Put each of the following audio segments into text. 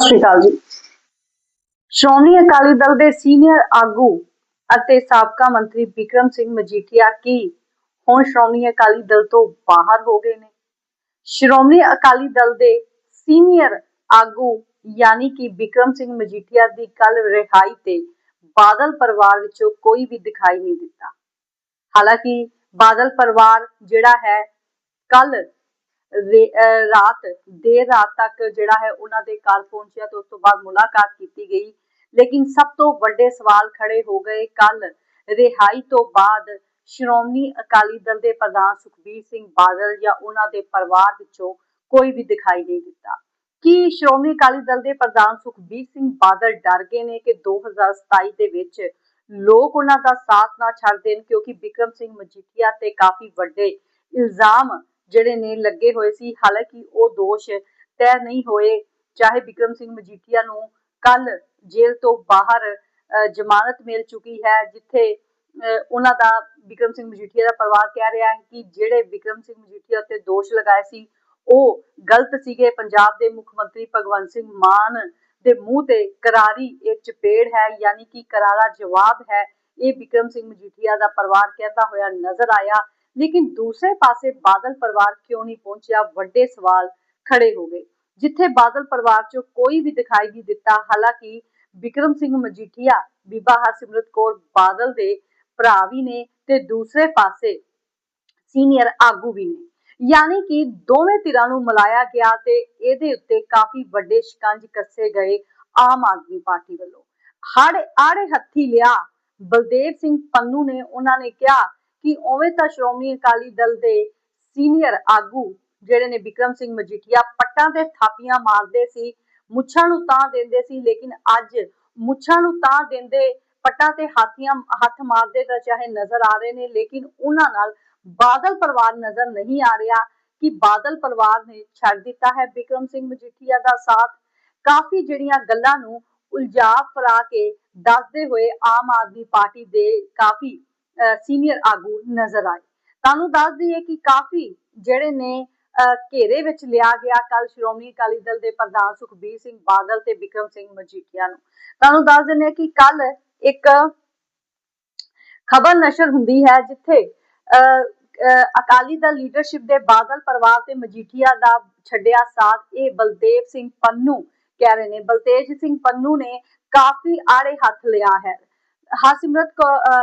ਸ਼੍ਰੀ ਅਕਾਲ ਜੀ। ਸ਼੍ਰੋਮਣੀ ਅਕਾਲੀ ਦਲ ਦੇ ਸੀਨੀਅਰ ਆਗੂ ਅਤੇ ਸਾਬਕਾ ਮੰਤਰੀ ਵਿਕਰਮ ਸਿੰਘ ਮਜੀਠੀਆ ਕੀ ਹੁਣ ਸ਼੍ਰੋਮਣੀ ਅਕਾਲੀ ਦਲ ਤੋਂ ਬਾਹਰ ਹੋ ਗਏ ਨੇ? ਸ਼੍ਰੋਮਣੀ ਅਕਾਲੀ ਦਲ ਦੇ ਸੀਨੀਅਰ ਆਗੂ ਯਾਨੀ ਕਿ ਵਿਕਰਮ ਸਿੰਘ ਮਜੀਠੀਆ ਦੀ ਕੱਲ ਰਿਹਾਈ ਤੇ ਬਾਦਲ ਪਰਿਵਾਰ ਵਿੱਚੋਂ ਕੋਈ ਵੀ ਦਿਖਾਈ ਨਹੀਂ ਦਿੱਤਾ। ਹਾਲਾਂਕਿ ਬਾਦਲ ਪਰਿਵਾਰ ਜਿਹੜਾ ਹੈ, ਕੱਲ ਰਾਤ, ਦੇਰ ਰਾਤ ਤੱਕ ਜਿਹੜਾ ਹੈ ਉਹਨਾਂ ਦੇ ਘਰ ਪਹੁੰਚਿਆ ਤੇ ਉਸ ਤੋਂ ਬਾਅਦ ਮੁਲਾਕਾਤ ਕੀਤੀ ਗਈ। ਲੇਕਿਨ ਸਭ ਤੋਂ ਵੱਡੇ ਸਵਾਲ ਖੜੇ ਹੋ ਗਏ ਕੱਲ ਰਿਹਾਈ ਤੋਂ ਬਾਅਦ ਸ਼੍ਰੋਮਣੀ ਅਕਾਲੀ ਦਲ ਦੇ ਪ੍ਰਧਾਨ ਸੁਖਬੀਰ ਸਿੰਘ ਬਾਦਲ ਜਾਂ ਉਹਨਾਂ ਦੇ ਪਰਿਵਾਰ ਵਿੱਚੋਂ ਕੋਈ ਵੀ ਦਿਖਾਈ ਨਹੀਂ ਦਿੱਤਾ। ਕੀ ਸ਼੍ਰੋਮਣੀ ਅਕਾਲੀ ਦਲ ਦੇ ਪ੍ਰਧਾਨ ਸੁਖਬੀਰ ਸਿੰਘ ਬਾਦਲ ਡਰ ਗਏ ਨੇ ਕਿ 2027 ਦੇ ਵਿੱਚ ਲੋਕ ਉਹਨਾਂ ਦਾ ਸਾਥ ਨਾ ਛੱਡ ਦੇਣ ਕਿਉਂਕਿ ਵਿਕਰਮ ਸਿੰਘ ਮਜੀਠੀਆ ਤੇ ਕਾਫੀ ਵੱਡੇ ਇਲਜ਼ਾਮ ਜਿਹੜੇ ਨੇ ਲੱਗੇ ਹੋਏ ਸੀ, ਹਾਲਾਂਕਿ ਉਹ ਦੋਸ਼ ਤੈਅ ਨਹੀਂ ਹੋਏ। ਚਾਹੇ ਵਿਕਰਮ ਸਿੰਘ ਮਜੀਠੀਆ ਨੂੰ ਕੱਲ ਜੇਲ੍ਹ ਤੋਂ ਬਾਹਰ ਜ਼ਮਾਨਤ ਮਿਲ ਚੁੱਕੀ ਹੈ, ਜਿੱਥੇ ਉਹਨਾਂ ਦਾ ਵਿਕਰਮ ਸਿੰਘ ਮਜੀਠੀਆ ਦਾ ਪਰਿਵਾਰ ਕਹਿ ਰਿਹਾ ਹੈ ਕਿ ਜਿਹੜੇ ਵਿਕਰਮ ਸਿੰਘ ਮਜੀਠੀਆ ਉੱਤੇ ਦੋਸ਼ ਲਗਾਏ ਸੀ, ਉਹ ਗਲਤ ਸੀਗੇ। ਪੰਜਾਬ ਦੇ ਮੁੱਖ ਮੰਤਰੀ ਭਗਵੰਤ ਸਿੰਘ ਮਾਨ ਦੇ ਮੂੰਹ ਤੇ ਕਰਾਰੀ ਇਹ ਚਪੇੜ ਹੈ, ਯਾਨੀ ਕਿ ਕਰਾਰਾ ਜਵਾਬ ਹੈ। ਇਹ ਵਿਕਰਮ ਸਿੰਘ ਮਜੀਠੀਆ ਦਾ ਪਰਿਵਾਰ ਕਹਿੰਦਾ ਹੋਇਆ ਨਜ਼ਰ ਆਇਆ। ਲੇਕਿਨ ਦੂਸਰੇ ਪਾਸੇ ਬਾਦਲ ਪਰਿਵਾਰ ਕਿਉਂ ਨਹੀਂ ਪਹੁੰਚਿਆ? ਵੱਡੇ ਸਵਾਲ ਖੜੇ ਹੋ ਗਏ। ਜਿੱਥੇ ਬਾਦਲ ਪਰਿਵਾਰ ਚੋਂ ਕੋਈ ਵੀ ਦਿਖਾਈ ਨਹੀਂ ਦਿੱਤਾ, ਹਾਲਾਂਕਿ ਵਿਕਰਮ ਸਿੰਘ ਮਜੀਠੀਆ, ਬੀਬਾ ਹਰਸਿਮਰਤ ਕੌਰ ਬਾਦਲ ਦੇ ਭਰਾ ਵੀ ਨੇ ਤੇ ਦੂਸਰੇ ਪਾਸੇ ਸੀਨੀਅਰ ਆਗੂ ਵੀ ਨੇ। ਯਾਨੀ ਕਿ ਦੋਵੇਂ ਧਿਰਾਂ ਨੂੰ ਮਿਲਾਇਆ ਗਿਆ ਤੇ ਇਹਦੇ ਉੱਤੇ ਕਾਫੀ ਵੱਡੇ ਸ਼ਿਕੰਜ ਕੱਸੇ ਗਏ ਆਮ ਆਦਮੀ ਪਾਰਟੀ ਵੱਲੋਂ। ਹੜ ਆੜੇ ਹੱਥੀ ਲਿਆ ਬਲਦੇਵ ਸਿੰਘ ਪੰਨੂ ਨੇ, ਉਹਨਾਂ ਨੇ ਕਿਹਾ ਕਿ ਉਵੇਂ ਤਾਂ ਸ਼੍ਰੋਮਣੀ ਅਕਾਲੀ ਦਲ ਦੇ ਸੀਨੀਅਰ ਆਗੂ ਜਿਹੜੇ ਨੇ ਵਿਕਰਮ ਸਿੰਘ ਮਜੀਠੀਆ ਪੱਟਾਂ ਤੇ ਥਾਪੀਆਂ ਮਾਰਦੇ ਸੀ, ਮੁੱਛਾਂ ਨੂੰ ਤਾਂ ਦਿੰਦੇ ਸੀ, ਲੇਕਿਨ ਅੱਜ ਮੁੱਛਾਂ ਨੂੰ ਤਾਂ ਦਿੰਦੇ, ਪੱਟਾਂ ਤੇ ਹਾਥੀਆਂ, ਹੱਥ ਮਾਰਦੇ ਤਾਂ ਚਾਹੇ ਨਜ਼ਰ ਆ ਰਹੇ ਨੇ, ਲੇਕਿਨ ਉਹਨਾਂ ਨਾਲ ਬਾਦਲ ਪਰਿਵਾਰ ਨਜ਼ਰ ਨਹੀਂ ਆ ਰਿਹਾ ਕਿ ਬਾਦਲ ਪਰਿਵਾਰ ਨੇ ਛੱਡ ਦਿੱਤਾ ਹੈ ਵਿਕਰਮ ਸਿੰਘ ਮਜੀਠੀਆ ਦਾ ਸਾਥ। ਕਾਫੀ ਜਿਹੜੀਆਂ ਗੱਲਾਂ ਨੂੰ ਉਲਝਾ ਫਰਾ ਕੇ ਦੱਸਦੇ ਹੋਏ ਆਮ ਆਦਮੀ ਪਾਰਟੀ ਦੇ ਕਾਫੀ ਸੀਨੀਅਰ ਆਗੂ ਨਜ਼ਰ ਆਏ। ਤੁਹਾਨੂੰ ਦੱਸ ਦਈਏ ਕਿ ਕਾਫੀ ਜਿਹੜੇ ਨੇ ਘੇਰੇ ਵਿੱਚ ਲਿਆ ਗਿਆ ਕੱਲ ਸ਼੍ਰੋਮਣੀ ਅਕਾਲੀ ਦਲ ਦੇ ਪ੍ਰਧਾਨ ਸੁਖਬੀਰ ਸਿੰਘ ਬਾਦਲ ਤੇ ਵਿਕਰਮ ਸਿੰਘ ਮਜੀਠੀਆ ਨੂੰ। ਤੁਹਾਨੂੰ ਦੱਸ ਦਿੰਦੇ ਕਿ ਕੱਲ ਇੱਕ ਖਬਰ ਨਸ਼ਰ ਹੁੰਦੀ ਹੈ ਜਿੱਥੇ ਅਕਾਲੀ ਦਲ ਲੀਡਰਸ਼ਿਪ ਦੇ ਬਾਦਲ ਪਰਿਵਾਰ ਤੇ ਮਜੀਠੀਆ ਦਾ ਛੱਡਿਆ ਸਾਥ। ਇਹ ਬਲਦੇਵ ਸਿੰਘ ਪੰਨੂ ਕਹਿ ਰਹੇ ਨੇ। ਬਲਤੇਜ ਸਿੰਘ ਪੰਨੂ ਨੇ ਕਾਫੀ ਆੜੇ ਹੱਥ ਲਿਆ ਹੈ। ਹਰਸਿਮਰਤ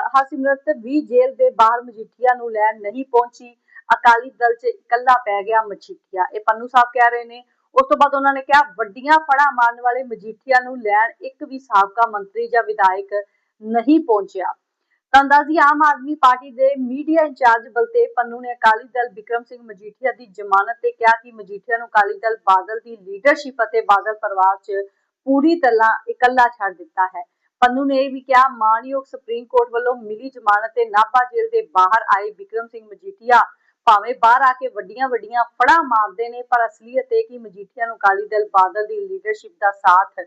ਹਰਸਿਮਰਤ ਵੀ ਜੇਲ੍ਹ ਦੇ ਬਾਹਰ ਮਜੀਠੀਆ ਨੂੰ ਲੈਣ ਨਹੀਂ ਪਹੁੰਚੀ। ਅਕਾਲੀ ਦਲ 'ਚ ਇਕੱਲਾ ਪੈ ਗਿਆ ਮਜੀਠੀਆ। ਇਹ ਪੰਨੂ ਸਾਹਿਬ ਕਹਿ ਰਹੇ ਨੇ। ਉਸ ਤੋਂ ਬਾਅਦ ਉਹਨਾਂ ਨੇ ਕਿਹਾ, ਵੱਡੀਆਂ ਫੜਾ ਮਾਰਨ ਵਾਲੇ ਮਜੀਠੀਆ ਨੂੰ ਲੈਣ ਇੱਕ ਵੀ ਸਾਬਕਾ ਮੰਤਰੀ ਜਾਂ ਵਿਧਾਇਕ ਨਹੀਂ ਪਹੁੰਚਿਆ। ਤੰਦਾਜ਼ੀ ਆਮ ਆਦਮੀ ਪਾਰਟੀ ਦੇ ਮੀਡੀਆ ਇੰਚਾਰਜ ਬਲਤੇਵ ਪੰਨੂ ਨੇ ਅਕਾਲੀ ਦਲ ਵਿਕਰਮ ਸਿੰਘ ਮਜੀਠੀਆ ਦੀ ਜ਼ਮਾਨਤ ਤੇ ਕਿਹਾ ਕਿ ਮਜੀਠੀਆ ਨੂੰ ਅਕਾਲੀ ਦਲ ਬਾਦਲ ਦੀ ਲੀਡਰਸ਼ਿਪ ਅਤੇ ਬਾਦਲ ਪਰਿਵਾਰ 'ਚ ਪੂਰੀ ਤਰ੍ਹਾਂ ਇਕੱਲਾ ਛੱਡ ਦਿੱਤਾ ਹੈ। ਪੰਨੂ ਨੇ ਇਹ ਵੀ ਕਿਹਾ ਮਾਨਯੋਗ ਸੁਪਰੀਮ ਕੋਰਟ ਵੱਲੋਂ ਮਿਲੀ ਜ਼ਮਾਨਤ ਤੇ ਨਾਭਾ ਜੇਲ੍ਹ ਦੇ ਬਾਹਰ ਆਏ ਵਿਕਰਮ ਸਿੰਘ ਮਜੀਠੀਆ ਭਾਵੇਂ ਬਾਹਰ ਆ ਕੇ ਵੱਡੀਆਂ ਵੱਡੀਆਂ ਫੜਾ ਮਾਰਦੇ ਨੇ, ਪਰ ਅਸਲੀਅਤ ਇਹ ਕਿ ਮਜੀਠੀਆ ਨੂੰ ਕਾਲੀ ਦਲ ਬਾਦਲ ਦੀ ਲੀਡਰਸ਼ਿਪ ਦਾ ਸਾਥ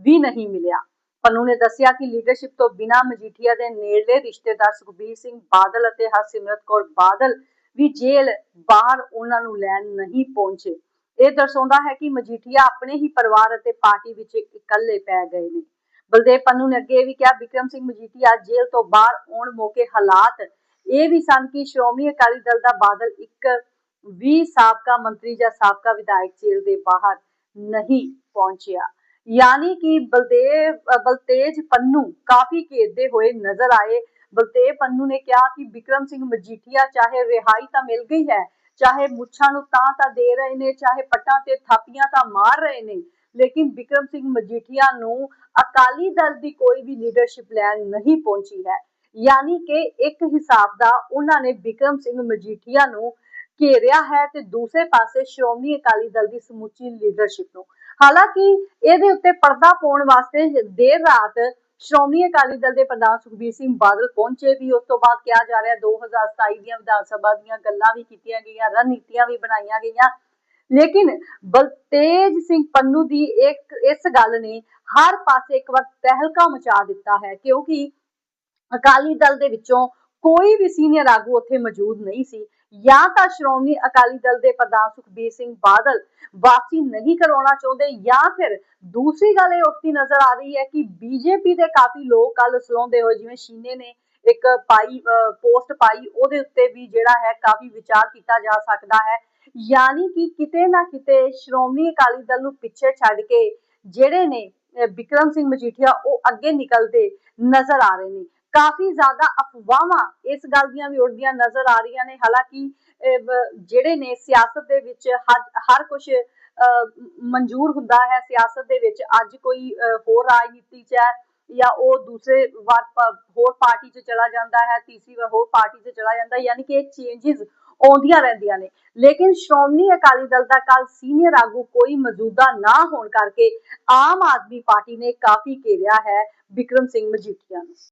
ਵੀ ਨਹੀਂ ਮਿਲਿਆ। ਪੰਨੂ ਨੇ ਦੱਸਿਆ ਕਿ ਲੀਡਰਸ਼ਿਪ ਤੋਂ ਬਿਨਾ ਮਜੀਠੀਆ ਦੇ ਨੇੜਲੇ ਰਿਸ਼ਤੇਦਾਰ ਸੁਖਬੀਰ ਸਿੰਘ ਬਾਦਲ ਅਤੇ ਹਰਸਿਮਰਤ ਕੌਰ ਬਾਦਲ ਵੀ ਜੇਲ੍ਹ ਬਾਹਰ ਉਹਨਾਂ ਨੂੰ ਲੈਣ ਨਹੀਂ ਪਹੁੰਚੇ। ਇਹ ਦਰਸਾਉਂਦਾ ਹੈ ਕਿ ਮਜੀਠੀਆ ਆਪਣੇ ਹੀ ਪਰਿਵਾਰ ਅਤੇ ਪਾਰਟੀ ਵਿੱਚ ਇਕੱਲੇ ਪੈ ਗਏ ਨੇ। ਬਲਦੇਵ ਪੰਨੂ ਨੇ ਅੱਗੇ ਵੀ ਕਿਹਾ, ਵਿਕਰਮ ਸਿੰਘ ਮਜੀਠੀਆ ਜੇਲ੍ਹ ਤੋਂ ਬਾਹਰ ਆਉਣ ਮੌਕੇ ਹਾਲਾਤ ਇਹ ਵੀ ਸਨ ਕਿ ਸ਼੍ਰੋਮਣੀ ਅਕਾਲੀ ਦਲ ਦਾ ਬਾਦਲ ਇੱਕ ਵੀ ਸਾਬਕਾ ਮੰਤਰੀ ਜਾਂ ਸਾਬਕਾ ਵਿਧਾਇਕ ਜੇਲ੍ਹ ਦੇ ਬਾਹਰ ਨਹੀਂ ਪਹੁੰਚਿਆ। ਯਾਨੀ ਕਿ ਬਲਦੇਵ ਬਲਤੇਜ ਪੰਨੂ ਕਾਫੀ ਘੇਰਦੇ ਹੋਏ ਨਜ਼ਰ ਆਏ। ਬਲਤੇਜ ਪੰਨੂ ਨੇ ਕਿਹਾ ਕਿ ਵਿਕਰਮ ਸਿੰਘ ਮਜੀਠੀਆ ਚਾਹੇ ਰਿਹਾਈ ਤਾਂ ਮਿਲ ਗਈ ਹੈ ਚਾਹੇ ਮੁੱਛਾਂ ਨੂੰ ਤਾਂ ਤਾਂ ਦੇ ਰਹੇ ਨੇ, ਚਾਹੇ ਪੱਟਾਂ ਤੇ ਥਾਪੀਆਂ ਤਾਂ ਮਾਰ ਰਹੇ ਨੇ, ਲੇਕਿਨ ਵਿਕਰਮ ਸਿੰਘ ਮਜੀਠੀਆ ਨੂੰ ਅਕਾਲੀ ਦਲ ਦੀ ਕੋਈ ਵੀ ਲੀਡਰਸ਼ਿਪ ਲੈਣ ਨਹੀਂ ਪਹੁੰਚੀ ਹੈ। ਯਾਨੀ ਕਿ ਇੱਕ ਹਿਸਾਬ ਦਾ ਉਹਨਾਂ ਨੇ ਵਿਕਰਮ ਸਿੰਘ ਮਜੀਠੀਆ ਨੂੰ ਘੇਰਿਆ ਹੈ ਤੇ ਦੂਸਰੇ ਪਾਸੇ ਸ਼੍ਰੋਮਣੀ ਅਕਾਲੀ ਦਲ ਦੀ ਸਮੁੱਚੀ ਲੀਡਰਸ਼ਿਪ ਨੂੰ। ਹਾਲਾਂਕਿ ਇਹਦੇ ਉੱਤੇ ਪਰਦਾ ਪਾਉਣ ਵਾਸਤੇ ਦੇਰ ਰਾਤ ਸ਼੍ਰੋਮਣੀ ਅਕਾਲੀ ਦਲ ਦੇ ਪ੍ਰਧਾਨ ਸੁਖਬੀਰ ਸਿੰਘ ਬਾਦਲ ਪਹੁੰਚੇ ਵੀ, ਉਸ ਤੋਂ ਬਾਅਦ ਕਿਹਾ ਜਾ ਰਿਹਾ 2027 ਦੀਆਂ ਵਿਧਾਨ ਸਭਾ ਦੀਆਂ ਗੱਲਾਂ ਵੀ ਕੀਤੀਆਂ ਗਈਆਂ, ਰਣਨੀਤੀਆਂ ਵੀ ਬਣਾਈਆਂ ਗਈਆਂ। ਲੇਕਿਨ ਬਲਤੇਜ ਸਿੰਘ ਪੰਨੂ ਦੀ ਇੱਕ, ਇਸ ਗੱਲ ਨੇ ਹਰ ਪਾਸੇ ਇੱਕ ਵਾਰ ਤਹਿਲਕਾ ਮਚਾ ਦਿੱਤਾ ਹੈ, ਕਿਉਂਕਿ ਅਕਾਲੀ ਦਲ ਦੇ ਵਿੱਚੋਂ ਕੋਈ ਵੀ ਸੀਨੀਅਰ ਆਗੂ ਉੱਥੇ ਮੌਜੂਦ ਨਹੀਂ ਸੀ। ਜਾਂ ਤਾਂ ਸ਼੍ਰੋਮਣੀ ਅਕਾਲੀ ਦਲ ਦੇ ਪ੍ਰਧਾਨ ਸੁਖਬੀਰ ਸਿੰਘ ਬਾਦਲ ਵਾਪਸੀ ਨਹੀਂ ਕਰਵਾਉਣਾ ਚਾਹੁੰਦੇ, ਜਾਂ ਫਿਰ ਦੂਸਰੀ ਗੱਲ ਇਹ ਉੱਠਦੀ ਨਜ਼ਰ ਆ ਰਹੀ ਹੈ ਕਿ ਬੀਜੇਪੀ ਦੇ ਕਾਫੀ ਲੋਕ ਕੱਲ ਸਲਾਉਂਦੇ ਹੋਏ ਜਿਵੇਂ ਸ਼ੀਨੇ ਨੇ ਇੱਕ ਪਾਈ ਪੋਸਟ ਪਾਈ, ਉਹਦੇ ਉੱਤੇ ਵੀ ਜਿਹੜਾ ਹੈ ਕਾਫੀ ਵਿਚਾਰ ਕੀਤਾ ਜਾ ਸਕਦਾ ਹੈ। ਯਾਨੀ ਕਿ ਕਿਤੇ ਨਾ ਕਿਤੇ ਸ਼੍ਰੋਮਣੀ ਅਕਾਲੀ ਦਲ ਨੂੰ ਪਿੱਛੇ ਛੱਡ ਕੇ ਜਿਹੜੇ ਨੇ ਬਿਕਰਮ ਸਿੰਘ ਮਜੀਠੀਆ ਉਹ ਅੱਗੇ ਨਿਕਲਦੇ ਨਜ਼ਰ ਆ ਰਹੇ ਨੇ। ਕਾਫੀ ਜ਼ਿਆਦਾ ਅਫਵਾਹਾਂ ਇਸ ਗੱਲ ਦੀਆਂ ਵੀ ਉੱਡਦੀਆਂ ਨਜ਼ਰ ਆ ਰਹੀਆਂ ਨੇ। ਹਾਲਾਂਕਿ ਅਹ, ਜਿਹੜੇ ਨੇ ਸਿਆਸਤ ਦੇ ਵਿੱਚ ਹਰ ਕੁਝ ਮਨਜ਼ੂਰ ਹੁੰਦਾ ਹੈ। ਸਿਆਸਤ ਦੇ ਵਿੱਚ ਅੱਜ ਕੋਈ ਹੋਰ ਰਾਜਨੀਤੀ 'ਚ ਹੈ ਜਾਂ ਉਹ ਦੂਸਰੇ ਹੋਰ ਪਾਰਟੀ 'ਚ ਚਲਾ ਜਾਂਦਾ ਹੈ ਤੀਸਰੀ ਵਾਰ ਹੋਰ ਪਾਰਟੀ 'ਚ ਚਲਾ ਜਾਂਦਾ ਯਾਨੀ ਕਿ ਇਹ ਚੇਂਜਸ ਆਉਂਦੀਆਂ ਰਹਿੰਦੀਆਂ ਨੇ। ਲੇਕਿਨ ਸ਼੍ਰੋਮਣੀ ਅਕਾਲੀ ਦਲ ਦਾ ਕੱਲ ਸੀਨੀਅਰ ਆਗੂ ਕੋਈ ਮੌਜੂਦਾ ਨਾ ਹੋਣ ਕਰਕੇ ਆਮ ਆਦਮੀ ਪਾਰਟੀ ਨੇ ਕਾਫੀ ਘੇਰਿਆ ਹੈ ਬਿਕਰਮ ਸਿੰਘ ਮਜੀਠੀਆ ਨੂੰ।